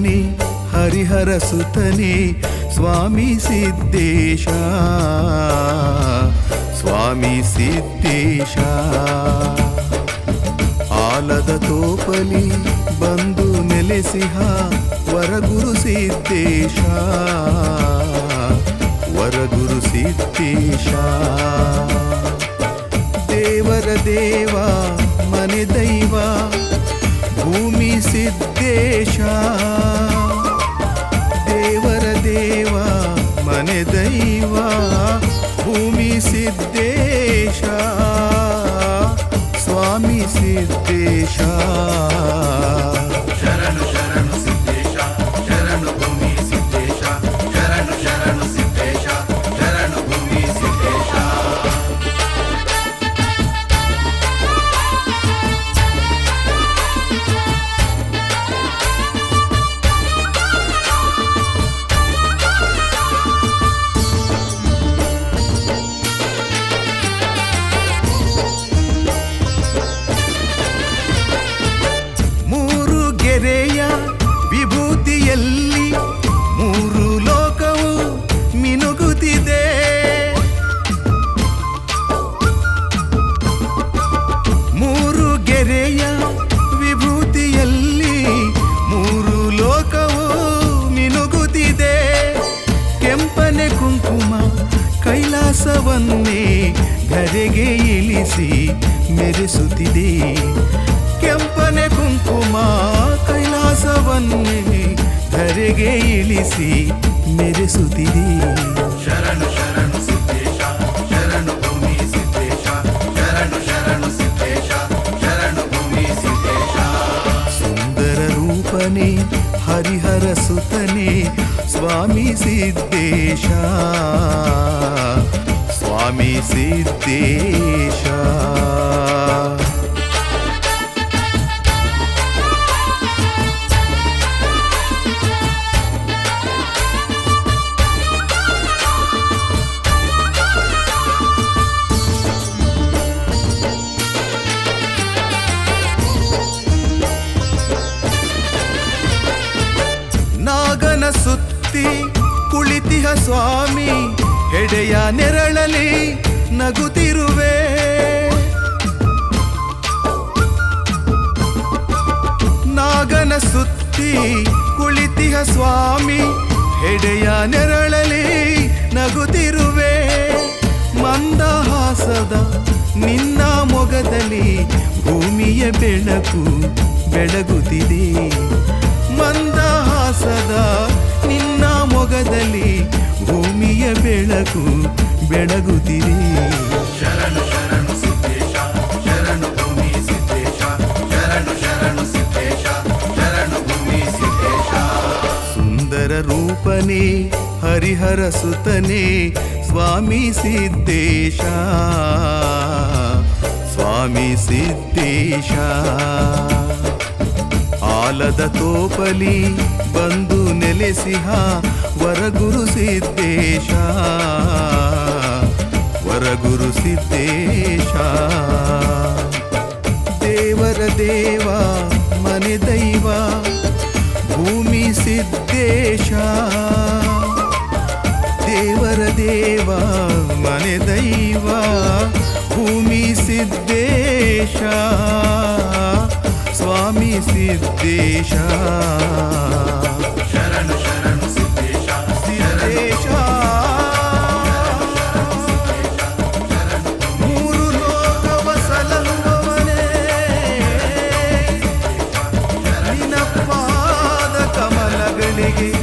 ರೂಪನೆ ಹರಿಹರ ಸುತನೆ, ಸ್ವಾಮಿ ಸಿದ್ದೇಶ. ಸ್ವಾಮಿ ಸಿದ್ದೇಶ. ಆಲದ ತೋಪಲಿ ಬಂದು ನೆಲೆಸಿಹ ವರಗುರು ಸಿದ್ದೇಶ. ವರಗುರು ಸಿದ್ದೇಶ. ಸಿದ್ದೇಶ ದೇವರ ದೇವ ಮನೆ ದೈವ ಭೂಮಿ ಸಿದ್ದೇಶ ಸ್ವಾಮಿ ಸಿದ್ದೇಶ ಕೈಲಾಸವನ್ನೇ ಧರೆಗೆ ಇಳಿಸಿ ಮೆರೆಸುತ್ತಿದೆ. ಕೆಂಪನೆ ಕುಂಕುಮ ಕೈಲಾಸವನ್ನೇ ಧರೆಗೆ ಇಳಿಸಿ ಮೆರೆಸುತ್ತಿದೆ. ಶರಣು ಶರಣು ಸಿದ್ದೇಶ ಶರಣು ಭೂಮಿ ಸಿದ್ದೇಶ ಶರಣು ಶರಣು ಸಿದ್ದೇಶ ಶರಣು ಭೂಮಿ ಸಿದ್ದೇಶ. ಸುಂದರ ರೂಪನೆ ಹರಿಹರ ಸುತನೆ ಸ್ವಾಮಿ ಸಿದ್ದೇಶ. ಸ್ವಾಮಿ ಸಿದ್ದೇಶ. ನಾಗನ ಸುತ್ತಿ ಕುಳಿತಿಹ ಸ್ವಾಮಿ. ಹೆಡೆಯ ನೆರಳಲಿ ನಗುತ್ತಿರುವೆ. ನಾಗನ ಸುತ್ತಿ ಕುಳಿತಿಹ ಸ್ವಾಮಿ ಎಡೆಯ ನೆರಳಲಿ ನಗುತ್ತಿರುವೆ. ಮಂದಹಾಸದ ನಿನ್ನ ಮೊಗದಲ್ಲಿ ಭೂಮಿಯ ಬೆಳಕು ಬೆಳಗುತ್ತಿದೆ. ಮಂದಹಾಸದ ನಿನ್ನ ಮೊಗದಲ್ಲಿ ಭೂಮಿಯ ಬೆಳಕು ಬೆಳಗುತ್ತಿರಿ ಶರಣು ಶರಣು ಸಿದ್ದೇಶ ಶರಣು ಭೂಮಿ ಸಿದ್ದೇಶ ಶರಣು ಶರಣು ಸಿದ್ದೇಶ ಶರಣು ಭೂಮಿ ಸಿದ್ದೇಶ. ಸುಂದರ ರೂಪನೆ ಹರಿಹರ ಸುತನೆ ಸ್ವಾಮಿ ಸಿದ್ದೇಶ ಸ್ವಾಮಿ ಸಿದ್ದೇಶ. ಆಲದ ತೋಪಲಿ ಬಂದು ನೆಲೆಸಿಹ ವರಗುರು ಸಿದ್ದೇಶ. ವರಗುರು ಸಿದ್ದೇಶ. ದೇವರ ದೇವ, ಮನೆ ದೈವ, ಭೂಮಿ ಸಿದ್ದೇಶ. ದೇವರ ದೇವ, ಮನೆ ದೈವ, ಭೂಮಿ ಸಿದ್ದೇಶ. స్వామి సిద్ధేశ. శరణు శరణు సిద్ధేశ. సిద్ధేశ. మూడు లోకవసలంబవనే నిన్న పాద కమలಗಳಿಗೆ